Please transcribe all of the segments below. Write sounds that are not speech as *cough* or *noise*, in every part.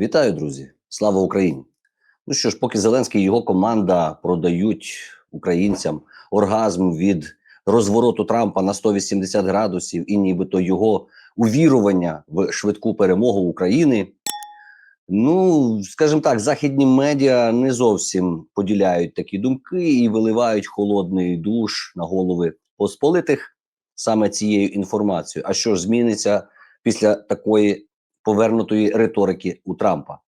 Вітаю, друзі! Слава Україні! Ну що ж, поки Зеленський і його команда продають українцям оргазм від розвороту Трампа на 180 градусів і нібито його увірування в швидку перемогу України. Ну, скажімо так, західні медіа не зовсім поділяють такі думки і виливають холодний душ на голови посполитих саме цією інформацією. А що ж зміниться після такої повернутої риторики у Трампа?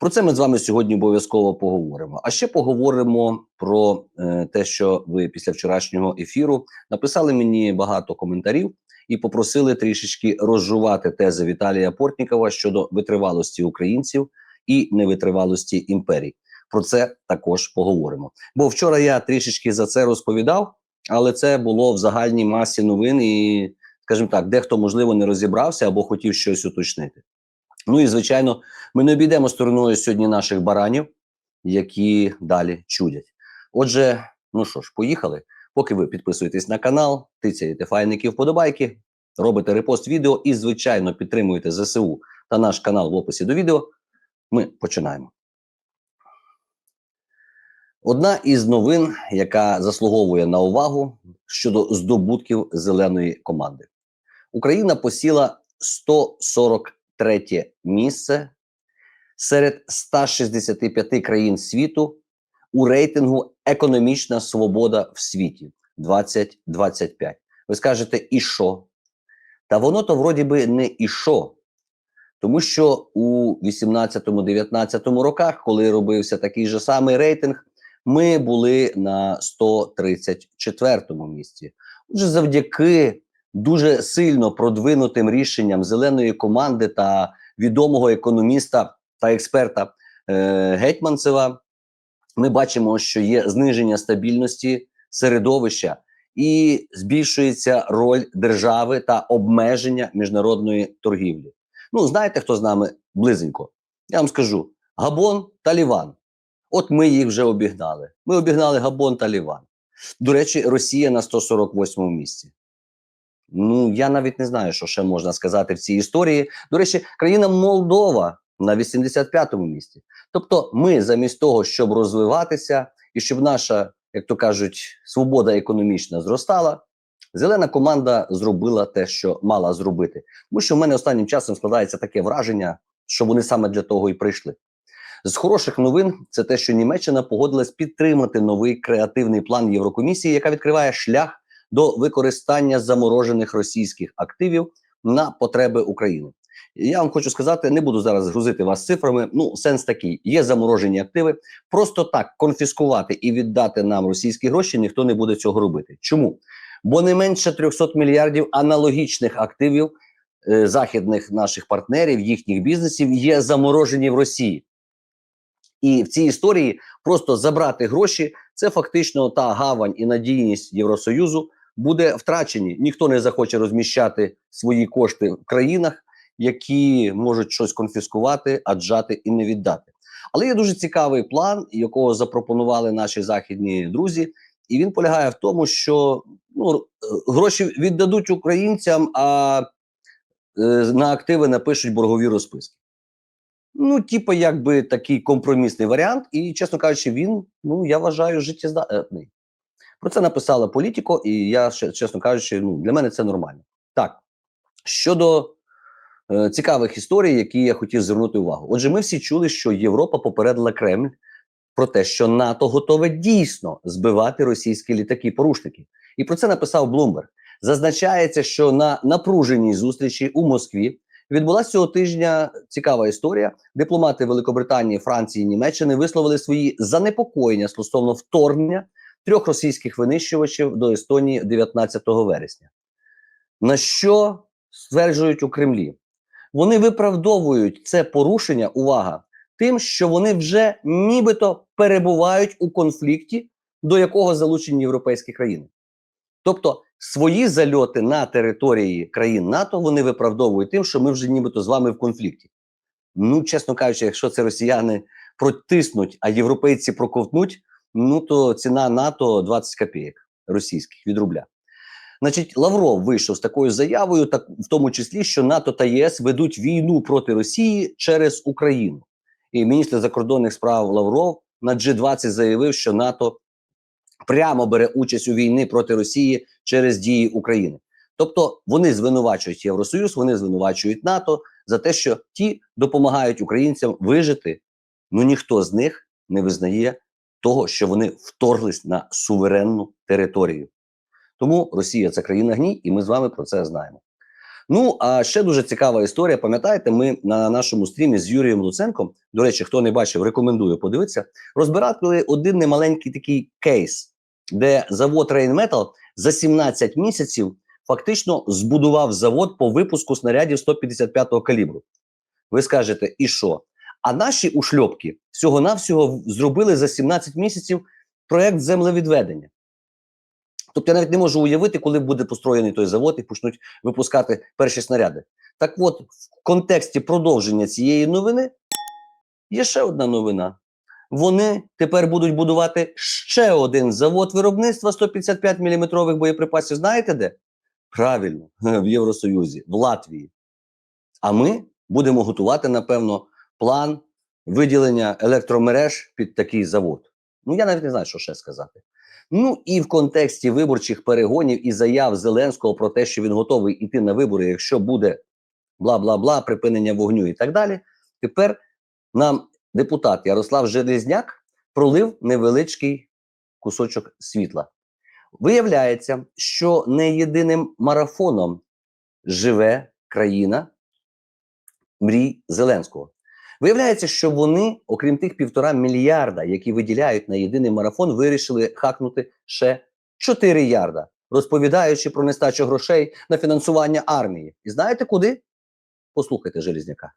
Про це ми з вами сьогодні обов'язково поговоримо. А ще поговоримо про е, те, що ви після вчорашнього ефіру написали мені багато коментарів і попросили трішечки розжувати тези Віталія Портнікова щодо витривалості українців і невитривалості імперій. Про це також поговоримо. Бо вчора я трішечки за це розповідав, але це було в загальній масі новин, і, скажімо так, дехто можливо не розібрався або хотів щось уточнити. Ну і звичайно, ми не обійдемо стороною сьогодні наших баранів, які далі чудять. Отже, ну що ж, поїхали. Поки ви підписуєтесь на канал, тицяєте файники вподобайки, робите репост відео і, звичайно, підтримуєте ЗСУ та наш канал в описі до відео. Ми починаємо. Одна із новин, яка заслуговує на увагу щодо здобутків зеленої команди. Україна посіла 143 місце серед 165 країн світу у рейтингу Економічна свобода в світі 2025. Ви скажете, і що? Та воно то вроді би не і що. Тому що у 18-19 роках, коли робився такий же самий рейтинг, ми були на 134-му місці. Отже, завдяки дуже сильно продвинутим рішенням зеленої команди та відомого економіста та експерта е, Гетьманцева, ми бачимо, що є зниження стабільності середовища і збільшується роль держави та обмеження міжнародної торгівлі. Ну, знаєте, хто з нами близенько? Я вам скажу: Габон та Ліван. От ми їх вже обігнали. Ми обігнали Габон та Ліван. До речі, Росія на 148 му місці. Ну, я навіть не знаю, що ще можна сказати в цій історії. До речі, країна Молдова на 85-му місці. Тобто, ми замість того, щоб розвиватися і щоб наша, як то кажуть, свобода економічна зростала, зелена команда зробила те, що мала зробити. Тому що в мене останнім часом складається таке враження, що вони саме для того і прийшли. З хороших новин це те, що Німеччина погодилась підтримати новий креативний план Єврокомісії, яка відкриває шлях до використання заморожених російських активів на потреби України. Я вам хочу сказати, не буду зараз грузити вас цифрами. Ну, сенс такий: є заморожені активи. Просто так конфіскувати і віддати нам російські гроші ніхто не буде цього робити. Чому? Бо не менше 300 мільярдів аналогічних активів е, західних наших партнерів, їхніх бізнесів є заморожені в Росії. І в цій історії просто забрати гроші це фактично та гавань і надійність Євросоюзу буде втрачені. Ніхто не захоче розміщати свої кошти в країнах, які можуть щось конфіскувати, аджати і не віддати. Але є дуже цікавий план, якого запропонували наші західні друзі, і він полягає в тому, що ну, гроші віддадуть українцям, а е, на активи напишуть боргові розписки. Ну, типу, якби такий компромісний варіант, і, чесно кажучи, він, ну я вважаю, життєздатний. Про це написала політико, і я чесно кажучи, ну для мене це нормально. Так щодо е, цікавих історій, які я хотів звернути увагу. Отже, ми всі чули, що Європа попередила Кремль про те, що НАТО готове дійсно збивати російські літаки-порушники. І про це написав Блумберг. Зазначається, що на напруженій зустрічі у Москві відбулася цього тижня цікава історія. Дипломати Великобританії, Франції Німеччини висловили свої занепокоєння стосовно вторгнення трьох російських винищувачів до Естонії 19 вересня. На що стверджують у Кремлі? Вони виправдовують це порушення, увага, тим, що вони вже нібито перебувають у конфлікті, до якого залучені європейські країни. Тобто свої зальоти на території країн НАТО вони виправдовують тим, що ми вже нібито з вами в конфлікті. Ну, чесно кажучи, якщо це росіяни протиснуть, а європейці проковтнуть, ну то ціна НАТО 20 копійок російських від рубля. Значить, Лавров вийшов з такою заявою, так в тому числі, що НАТО та ЄС ведуть війну проти Росії через Україну. І міністр закордонних справ Лавров на G20 заявив, що НАТО прямо бере участь у війні проти Росії через дії України. Тобто вони звинувачують Євросоюз, вони звинувачують НАТО за те, що ті допомагають українцям вижити. Ну ніхто з них не визнає того, що вони вторглись на суверенну територію. Тому Росія це країна гній, і ми з вами про це знаємо. Ну а ще дуже цікава історія. Пам'ятаєте, ми на нашому стрімі з Юрієм Луценком, до речі, хто не бачив, рекомендую подивитися, розбирали один немаленький такий кейс, де завод Rheinmetall за 17 місяців фактично збудував завод по випуску снарядів 155-го калібру. Ви скажете, і що? А наші ушльопки всього-навсього зробили за 17 місяців проект землевідведення. Тобто я навіть не можу уявити, коли буде построєний той завод і почнуть випускати перші снаряди. Так от, в контексті продовження цієї новини є ще одна новина. Вони тепер будуть будувати ще один завод виробництва 155 мм боєприпасів. Знаєте де? Правильно, *laughs* в Євросоюзі, в Латвії. А ми будемо готувати, напевно, план виділення електромереж під такий завод. Ну, я навіть не знаю, що ще сказати. Ну і в контексті виборчих перегонів і заяв Зеленського про те, що він готовий іти на вибори, якщо буде бла бла бла, припинення вогню і так далі. Тепер нам депутат Ярослав Железняк пролив невеличкий кусочок світла. Виявляється, що не єдиним марафоном живе країна мрій Зеленського. Виявляється, що вони, окрім тих півтора мільярда, які виділяють на єдиний марафон, вирішили хакнути ще 4 ярда, розповідаючи про нестачу грошей на фінансування армії. І знаєте куди? Послухайте Желізняка.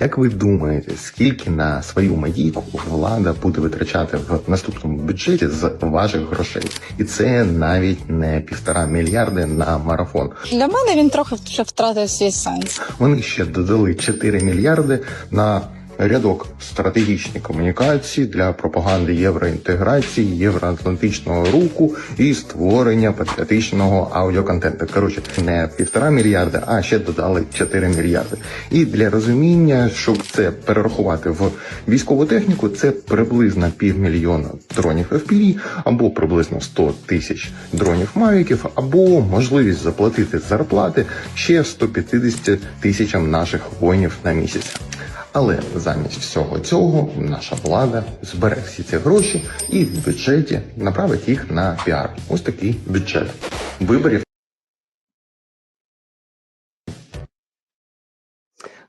Як ви думаєте, скільки на свою медійку влада буде витрачати в наступному бюджеті з ваших грошей? І це навіть не півтора мільярди на марафон. Для мене він трохи вже втратив свій сенс. Вони ще додали 4 мільярди на рядок стратегічні комунікації для пропаганди євроінтеграції, євроатлантичного руху і створення патріотичного аудіоконтенту. Коротше, не півтора мільярда, а ще додали 4 мільярди. І для розуміння, щоб це перерахувати в військову техніку, це приблизно півмільйона дронів FPV, або приблизно 100 тисяч дронів мавіків, або можливість заплатити зарплати ще 150 тисячам наших воїнів на місяць. Але замість всього цього наша влада збере всі ці гроші і в бюджеті направить їх на піар. Ось такий бюджет виборів.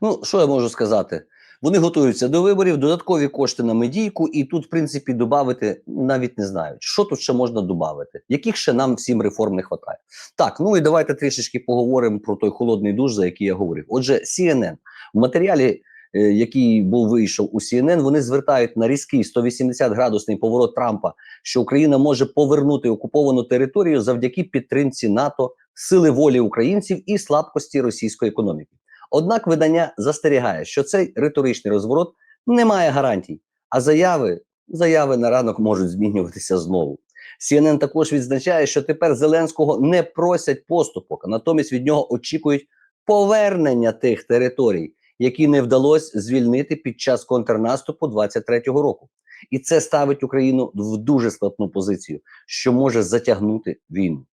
Ну, що я можу сказати? Вони готуються до виборів, додаткові кошти на медійку, і тут, в принципі, додати навіть не знаю, що тут ще можна додати, яких ще нам всім реформ не вистачає. Так, ну і давайте трішечки поговоримо про той холодний душ, за який я говорив. Отже, CNN в матеріалі, який був вийшов у CNN, вони звертають на різкий 180 градусний поворот Трампа, що Україна може повернути окуповану територію завдяки підтримці НАТО, сили волі українців і слабкості російської економіки. Однак видання застерігає, що цей риторичний розворот не має гарантій, а заяви, заяви на ранок можуть змінюватися знову. CNN також відзначає, що тепер Зеленського не просять поступок, а натомість від нього очікують повернення тих територій, які не вдалося звільнити під час контрнаступу 23-го року. І це ставить Україну в дуже складну позицію, що може затягнути війну.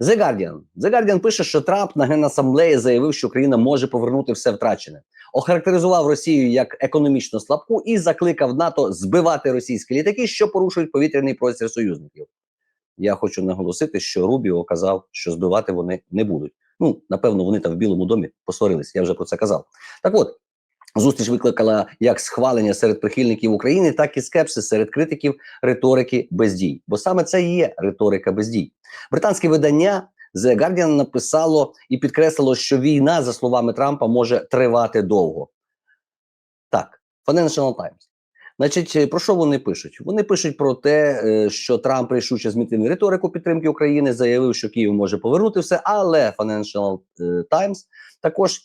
The Guardian. The Guardian пише, що Трамп на генасамблеї заявив, що Україна може повернути все втрачене. Охарактеризував Росію як економічно слабку і закликав НАТО збивати російські літаки, що порушують повітряний простір союзників. Я хочу наголосити, що Рубіо казав, що збивати вони не будуть. Ну, напевно, вони там в Білому домі посварились. Я вже про це казав. Так от. Зустріч викликала як схвалення серед прихильників України, так і скепсис серед критиків риторики бездій. Бо саме це і є риторика бездій. Британське видання The Guardian написало і підкреслило, що війна, за словами Трампа, може тривати довго. Так, Financial Times. Значить, е, про що вони пишуть? Вони пишуть про те, е, що Трамп рішуче змінив риторику підтримки України, заявив, що Київ може повернути все, але Financial е, Times також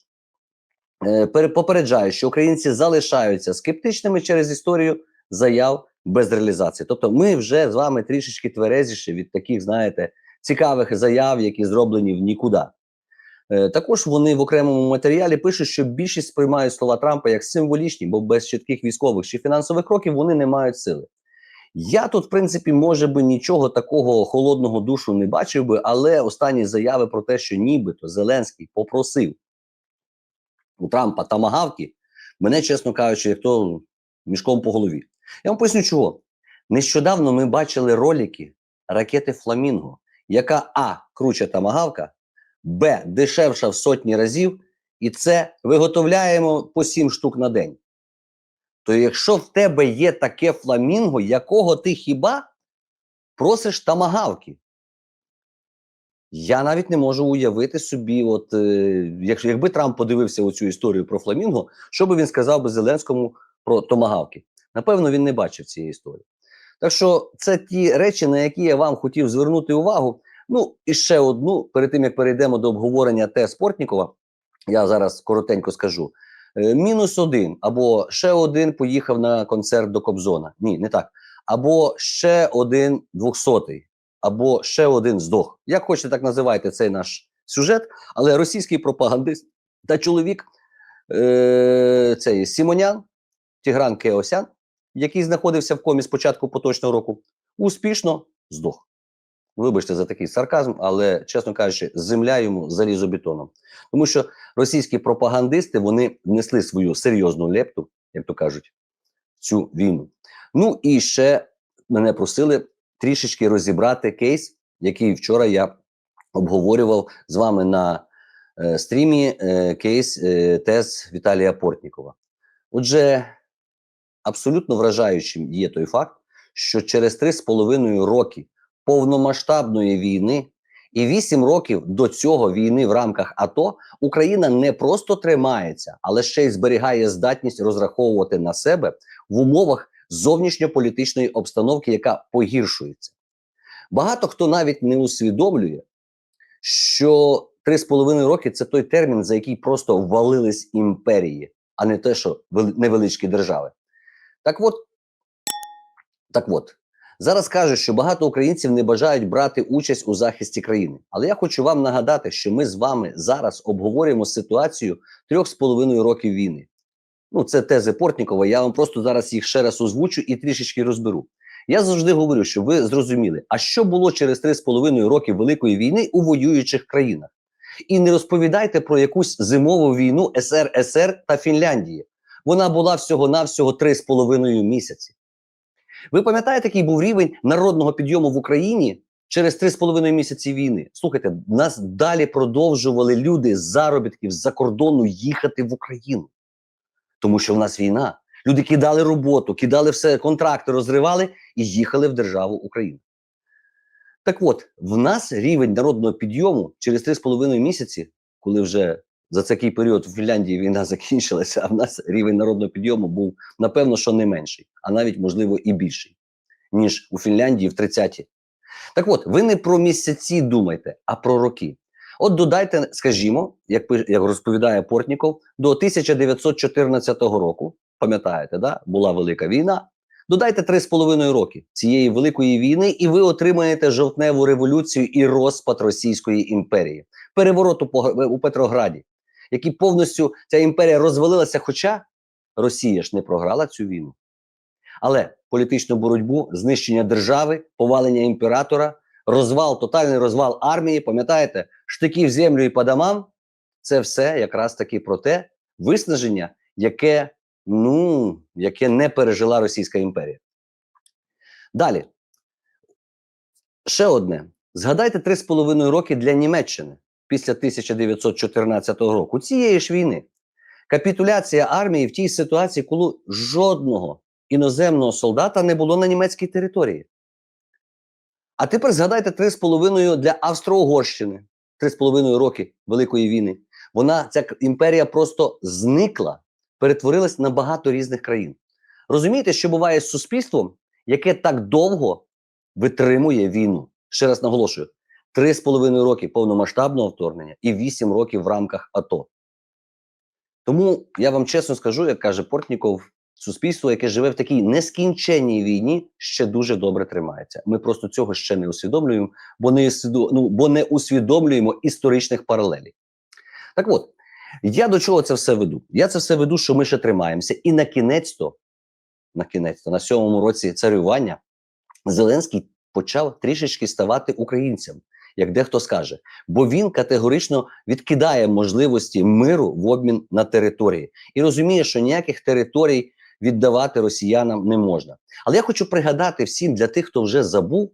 попереджає, що українці залишаються скептичними через історію заяв без реалізації. Тобто, ми вже з вами трішечки тверезіші від таких, знаєте, цікавих заяв, які зроблені в нікуди. Е, Також вони в окремому матеріалі пишуть, що більшість сприймають слова Трампа як символічні, бо без чітких військових чи фінансових кроків вони не мають сили. Я тут, в принципі, може би нічого такого холодного душу не бачив би, але останні заяви про те, що нібито Зеленський попросив у Трампа тамагавки, мене, чесно кажучи, як то мішком по голові. Я вам поясню, чого. Нещодавно ми бачили ролики ракети Фламінго, яка А. круче тамагавка, Б. дешевша в сотні разів, і це виготовляємо по 7 штук на день. То якщо в тебе є таке фламінго, якого ти хіба просиш тамагавки? Я навіть не можу уявити собі, от е, якщо якби Трамп подивився оцю історію про фламінго, що би він сказав би Зеленському про томагавки? Напевно, він не бачив цієї історії. Так що це ті речі, на які я вам хотів звернути увагу. Ну і ще одну, перед тим як перейдемо до обговорення Т. Спортнікова, я зараз коротенько скажу. Е, Мінус один, або ще один поїхав на концерт до Кобзона. Ні, не так. Або ще один двохсотий, або ще один здох. Як хочете, так називайте цей наш сюжет, але російський пропагандист та чоловік е, цей Сімонян, Тігран Кеосян, який знаходився в комі з початку поточного року, успішно здох. Вибачте за такий сарказм, але, чесно кажучи, земля йому залізобетоном. Тому що російські пропагандисти вони внесли свою серйозну лепту, як то кажуть, цю війну. Ну і ще мене просили трішечки розібрати кейс, який вчора я обговорював з вами на е, стрімі е, кейс е, тез Віталія Портнікова. Отже, абсолютно вражаючим є той факт, що через 3,5 роки повномасштабної війни і 8 років до цього війни в рамках АТО Україна не просто тримається, але ще й зберігає здатність розраховувати на себе в умовах зовнішньополітичної обстановки, яка погіршується. Багато хто навіть не усвідомлює, що 3,5 роки це той термін, за який просто ввалились імперії, а не те, що невеличкі держави. Так от, так от, зараз кажуть, що багато українців не бажають брати участь у захисті країни. Але я хочу вам нагадати, що ми з вами зараз обговорюємо ситуацію трьох з половиною років війни. Ну, це тези Портнікова. Я вам просто зараз їх ще раз озвучу і трішечки розберу. Я завжди говорю, щоб ви зрозуміли, а що було через 3,5 роки Великої війни у воюючих країнах. І не розповідайте про якусь зимову війну СРСР та Фінляндії. Вона була всього-навсього 3,5 місяці. Ви пам'ятаєте, який був рівень народного підйому в Україні через 3,5 місяці війни? Слухайте, нас далі продовжували люди з заробітків з-за кордону їхати в Україну. Тому що в нас війна. Люди кидали роботу, кидали все, контракти розривали і їхали в державу Україну. Так от, в нас рівень народного підйому через 3,5 місяці, коли вже за такий період в Фінляндії війна *laughs* закінчилася, а в нас рівень народного підйому був, напевно, що не менший, а навіть, можливо, і більший, ніж у Фінляндії в 30-ті. Так от, ви не про місяці думайте, а про роки. От додайте, скажімо, як, як розповідає Портніков, до 1914 року, пам'ятаєте, да? була велика війна. Додайте 3,5 роки цієї великої війни, і ви отримаєте жовтневу революцію і розпад Російської імперії, переворот у Петрограді, який повністю ця імперія розвалилася, хоча Росія ж не програла цю війну. Але політичну боротьбу, знищення держави, повалення імператора, розвал, тотальний розвал армії, пам'ятаєте, штики в землю і по домам це все якраз таки про те виснаження, яке, ну, яке не пережила Російська імперія. Далі. Ще одне. Згадайте 3,5 роки для Німеччини після 1914 року, цієї ж війни. Капітуляція армії в тій ситуації, коли жодного іноземного солдата не було на німецькій території. А тепер згадайте 3,5 для Австро-Угорщини, 3,5 роки Великої війни. Вона, ця імперія просто зникла, перетворилась на багато різних країн. Розумієте, що буває з суспільством, яке так довго витримує війну? Ще раз наголошую: 3,5 роки повномасштабного вторгнення і 8 років в рамках АТО. Тому я вам чесно скажу, як каже Портніков, Суспільство, яке живе в такій нескінченній війні, ще дуже добре тримається. Ми просто цього ще не усвідомлюємо, бо не, ну, бо не усвідомлюємо історичних паралелей. Так от, я до чого це все веду? Я це все веду, що ми ще тримаємося, і на кінець-то, на кінець-то, на сьомому році царювання, Зеленський почав трішечки ставати українцем, як дехто скаже, бо він категорично відкидає можливості миру в обмін на території і розуміє, що ніяких територій віддавати росіянам не можна. Але я хочу пригадати всім для тих, хто вже забув,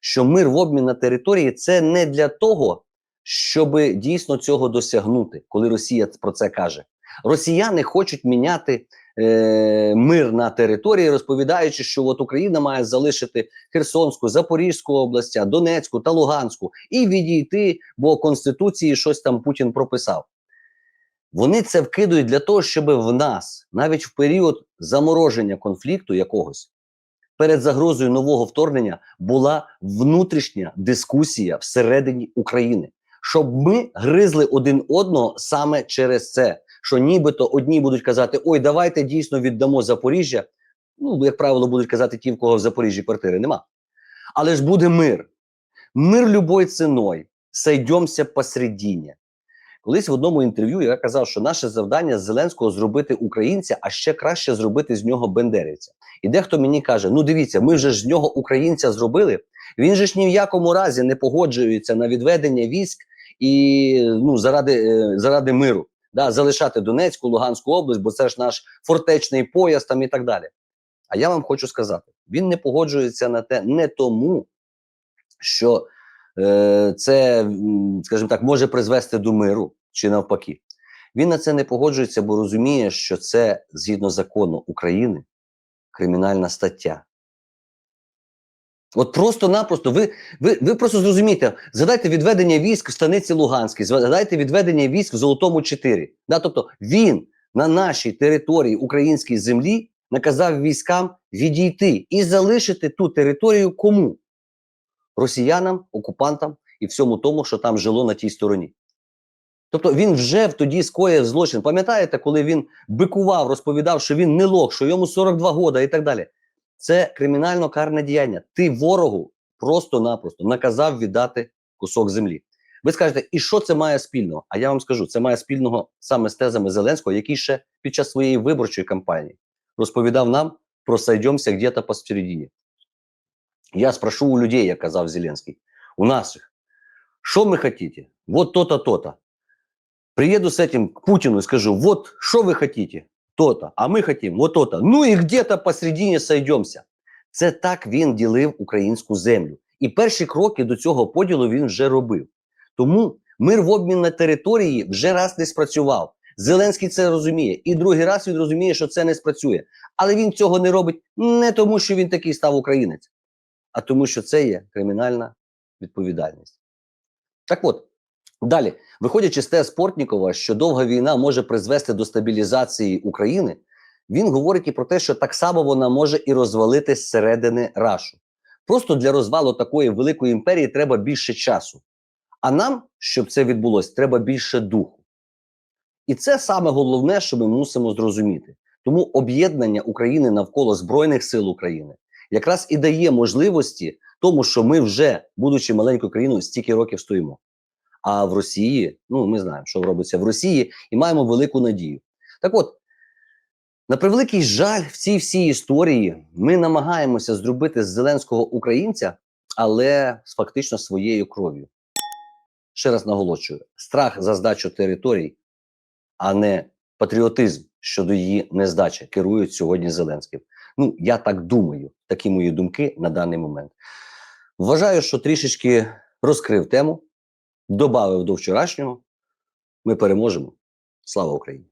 що мир в обмін на території це не для того, щоб дійсно цього досягнути, коли Росія про це каже. Росіяни хочуть міняти е, мир на території, розповідаючи, що от Україна має залишити Херсонську, Запорізьку областя, Донецьку та Луганську і відійти, бо Конституції щось там Путін прописав. Вони це вкидують для того, щоб в нас, навіть в період замороження конфлікту якогось, перед загрозою нового вторгнення була внутрішня дискусія всередині України, щоб ми гризли один одного саме через це. Що нібито одні будуть казати: ой, давайте дійсно віддамо Запоріжжя. Ну, як правило, будуть казати ті, в кого в Запоріжжі квартири нема. Але ж буде мир. Мир любой ціною. Сойдемося посередині. Колись в одному інтерв'ю я казав, що наше завдання з Зеленського зробити українця, а ще краще зробити з нього бендерівця. І дехто мені каже: ну дивіться, ми вже ж з нього українця зробили. Він же ж ні в якому разі не погоджується на відведення військ і ну заради, е, заради миру. Да, залишати Донецьку, Луганську область, бо це ж наш фортечний пояс там і так далі. А я вам хочу сказати: він не погоджується на те не тому, що е, це, скажімо так, може призвести до миру чи навпаки. Він на це не погоджується, бо розуміє, що це згідно закону України кримінальна стаття. От просто-напросто ви, ви, ви просто зрозумієте, згадайте відведення військ в станиці Луганській, згадайте відведення військ в Золотому 4. Да, тобто він на нашій території українській землі наказав військам відійти і залишити ту територію кому? Росіянам, окупантам і всьому тому, що там жило на тій стороні. Тобто він вже тоді скоїв злочин. Пам'ятаєте, коли він бикував, розповідав, що він не лох, що йому 42 года і так далі. Це кримінально карне діяння. Ти ворогу просто-напросто наказав віддати кусок землі. Ви скажете, і що це має спільного? А я вам скажу, це має спільного саме з тезами Зеленського, який ще під час своєї виборчої кампанії розповідав нам про «сойдемся где-то посередине». Я спрошу у людей, як казав Зеленський, у наших, що ви хотите? Вот то-то, то-то. Приеду с этим к Путину и скажу, вот что вы хотите? То-то, а ми хотим вот то-то. Ну і где-то посередині сойдемся. Це так він ділив українську землю. І перші кроки до цього поділу він вже робив. Тому мир в обмін на території вже раз не спрацював. Зеленський це розуміє. І другий раз він розуміє, що це не спрацює. Але він цього не робить не тому, що він такий став українець, а тому, що це є кримінальна відповідальність. Так от, далі, виходячи з те Спортнікова, що довга війна може призвести до стабілізації України, він говорить і про те, що так само вона може і розвалити зсередини рашу. Просто для розвалу такої великої імперії треба більше часу. А нам, щоб це відбулося, треба більше духу. І це саме головне, що ми мусимо зрозуміти. Тому об'єднання України навколо Збройних сил України якраз і дає можливості тому, що ми вже, будучи маленькою країною, стільки років стоїмо. А в Росії, ну ми знаємо, що робиться в Росії, і маємо велику надію. Так от, на превеликий жаль, в цій всій історії ми намагаємося зробити з Зеленського українця, але з фактично своєю кров'ю. Ще раз наголошую: страх за здачу територій, а не патріотизм щодо її нездачі керують сьогодні Зеленським. Ну, я так думаю, такі мої думки на даний момент. Вважаю, що трішечки розкрив тему, добавив до вчорашнього. Ми переможемо. Слава Україні!